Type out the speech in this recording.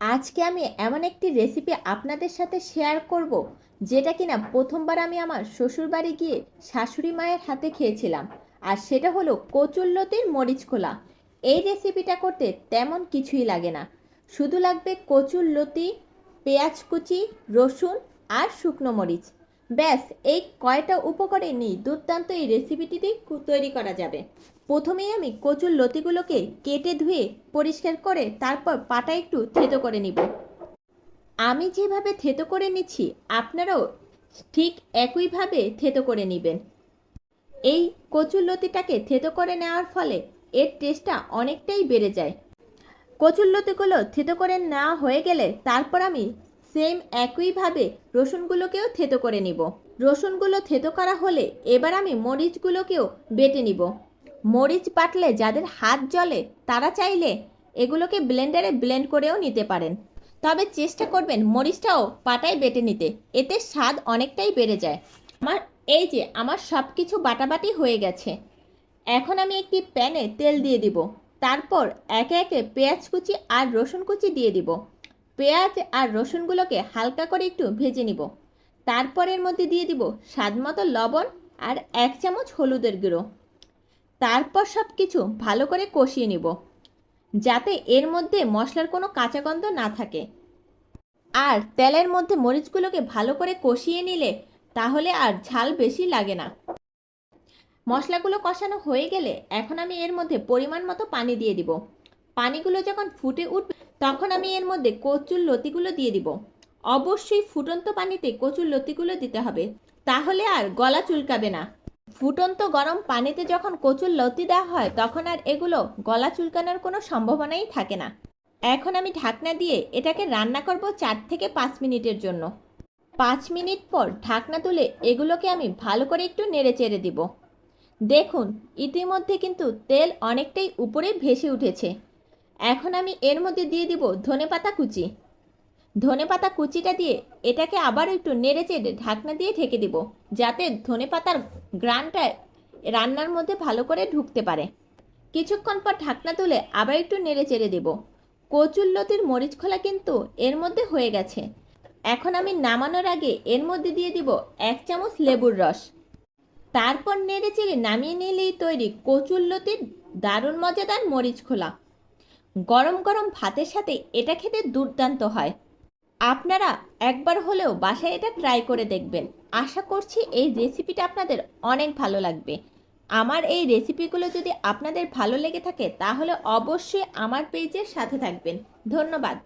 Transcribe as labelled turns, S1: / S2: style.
S1: আজকে আমি এমন একটি রেসিপি আপনাদের সাথে শেয়ার করব, যেটা কিনা প্রথমবার আমি আমার শ্বশুরবাড়ি গিয়ে শাশুড়ি মায়ের হাতে খেয়েছিলাম। আর সেটা হলো কচুল্লতির মরিচ খোলা। এই রেসিপিটা করতে তেমন কিছুই লাগে না। শুধু লাগবে কচুর লতি পেঁয়াজ কুচি, রসুন আর শুকনো মরিচ। ব্যাস, এই কয়টা উপকরণ নিয়ে দুর্দান্ত এই রেসিপিটি তৈরি করা যাবে। প্রথমেই আমি কচুর লতিগুলোকে কেটে ধুয়ে পরিষ্কার করে তারপর পাটা একটু থেতো করে নিব। আমি যেভাবে থেতো করে নিচ্ছি, আপনারাও ঠিক একইভাবে থেতো করে নেবেন। এই কচুর লতিটাকে থেতো করে নেওয়ার ফলে এর টেস্টটা অনেকটাই বেড়ে যায়। কচুর লতিগুলো থেতো করে নেওয়া হয়ে গেলে তারপর আমি সেম একইভাবে রসুনগুলোকেও থেতো করে নিব। রসুনগুলো থেতো করা হলে এবার আমি মরিচগুলোকেও বেটে নিব। মরিচ বাটলে যাদের হাত জ্বলে, তারা চাইলে এগুলোকে ব্লেন্ডারে ব্লেন্ড করেও নিতে পারেন। তবে চেষ্টা করবেন মরিচটাও পাটায় বেটে নিতে। এতে স্বাদ অনেকটাই বেড়ে যায়। আমার এই যে আমার সব কিছু বাটাবাটি হয়ে গেছে। এখন আমি একটি প্যানে তেল দিয়ে দিব। তারপর একে একে পেঁয়াজ কুচি আর রসুন কুচি দিয়ে দিব। পেঁয়াজ আর রসুনগুলোকে হালকা করে একটু ভেজে নিব। তারপর এর মধ্যে দিয়ে দিব স্বাদ মতো লবণ আর এক চামচ হলুদের গুঁড়ো। তারপর সব কিছু ভালো করে কষিয়ে নিব, যাতে এর মধ্যে মশলার কোনো কাঁচা গন্ধ না থাকে। আর তেলের মধ্যে মরিচগুলোকে ভালো করে কষিয়ে নিলে তাহলে আর ঝাল বেশি লাগে না। মশলাগুলো কষানো হয়ে গেলে এখন আমি এর মধ্যে পরিমাণ মতো পানি দিয়ে দিব। পানিগুলো যখন ফুটে উঠবে তখন আমি এর মধ্যে কচুর লতিগুলো দিয়ে দিব। অবশ্যই ফুটন্ত পানিতে কচুর লতিগুলো দিতে হবে, তাহলে আর গলা চুলকাবে না। ফুটন্ত গরম পানিতে যখন কচুর লতি দেওয়া হয়, তখন আর এগুলো গলা চুলকানোর কোনো সম্ভাবনাই থাকে না। এখন আমি ঢাকনা দিয়ে এটাকে রান্না করব চার থেকে পাঁচ মিনিটের জন্য। পাঁচ মিনিট পর ঢাকনা তুলে এগুলোকে আমি ভালো করে একটু নেড়ে চেড়ে দিব। দেখুন, ইতিমধ্যে কিন্তু তেল অনেকটাই উপরে ভেসে উঠেছে। এখন আমি এর মধ্যে দিয়ে দিব ধনেপাতা কুচি। ধনেপাতা কুচিটা দিয়ে এটাকে আবার একটু নেড়ে চেড়ে ঢাকনা দিয়ে ঢেকে দিব, যাতে ধনেপাতার গ্রানটা রান্নার মধ্যে ভালো করে ঢুকতে পারে। কিছুক্ষণ পর ঢাকনা তুলে আবার একটু নেড়ে চেড়ে দেব। কচুল্লতির মরিচ খোলা কিন্তু এর মধ্যে হয়ে গেছে। এখন আমি নামানোর আগে এর মধ্যে দিয়ে দিব এক চামচ লেবুর রস। তারপর নেড়ে চেড়ে নামিয়ে নিলেই তৈরি কচুল্লতির দারুণ মজাদার মরিচ খোলা। গরম গরম ভাতের সাথে এটা খেতে দুর্দান্ত হয়। আপনারা একবার হলেও বাসায় এটা ট্রাই করে দেখবেন। আশা করছি এই রেসিপিটা আপনাদের অনেক ভালো লাগবে। আমার এই রেসিপিগুলো যদি আপনাদের ভালো লেগে থাকে, তাহলে অবশ্যই আমার পেজের সাথে থাকবেন। ধন্যবাদ।